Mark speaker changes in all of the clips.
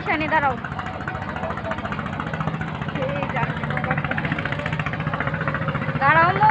Speaker 1: আইসানি দাঁড়াও। দাঁড়াও মো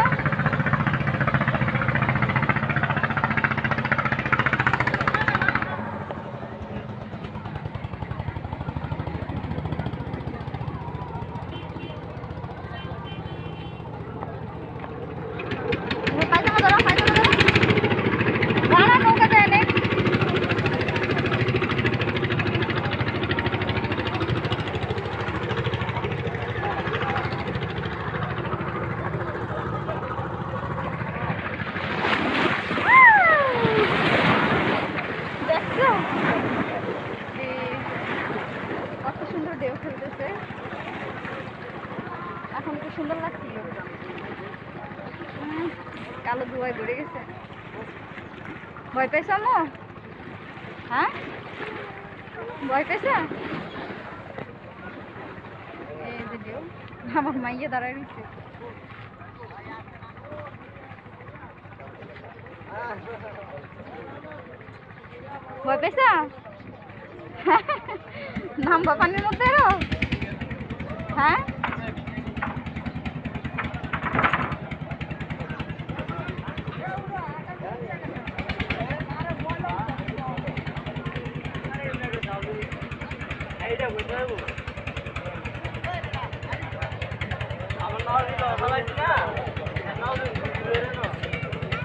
Speaker 1: সুন্দর লাগছিল কালো ধোয়ায় ভরে গেছে। ভয় পেয়েছ মো হ্যাঁ? ভয় পেয়েছ এই যে ঢেউ, আমার মাইয়ে দাঁড়ায় রয়েছে। ভয় পেয়েছ নামবা পানির মধ্যে? হ্যাঁ?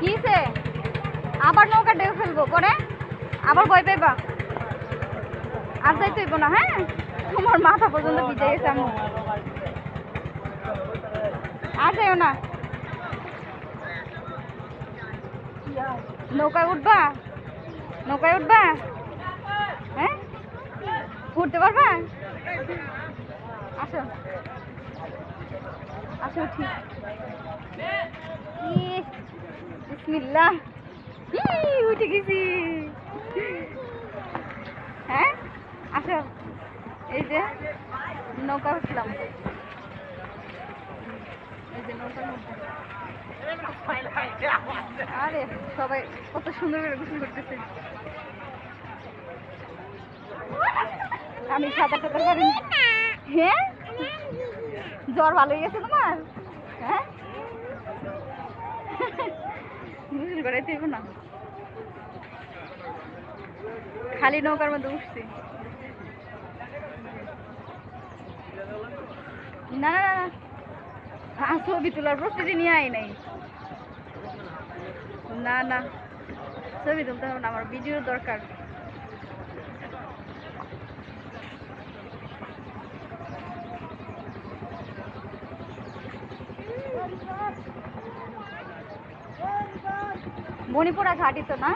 Speaker 1: কিসে আবার নৌকা ঢেউ ফেলব পরে আবার ভয় পাইবা? আর যাইতে হইব না হ্যাঁ? তোমার মাথা পর্যন্ত ভিজে গেছে আমি আর যাইও না। নৌকায় উঠবা? নৌকায় উঠবা? উঠতে পারবা? আসো। আসো, ঠিক। বিসমিল্লাহ। উঠে গেছি। হ্যাঁ? আসো। এই যে নৌকা উঠলাম। আরে, সবাই কত সুন্দর করে গোসল করতেছে। আমি সাঁতার টাতার পারি হ্যাঁ? জ্বর ভালো হয়ে গেছে তোমার? হ্যাঁ? না। খালি নৌকার মধ্যে উঠছি। না না না ছবি তোলার প্রস্তুতি নিয়ে আই নাই। না না, ছবি তুলতে হবে না, আমার ভিডিওর দরকার। মণিপুরা ঘাটি তো না?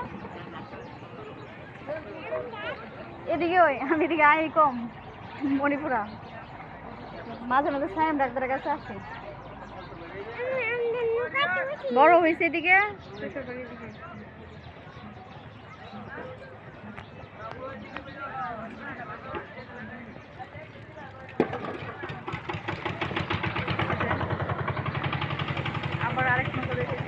Speaker 1: এদিকে ওই, আমি এদিকে আই কম, মণিপুরা। মাঝে মাঝে সায়াম ডাক্তারের কাছে আসে। বড় হয়েছে এদিকে এদিকে। আবার আরেক নৌকা দেখেছি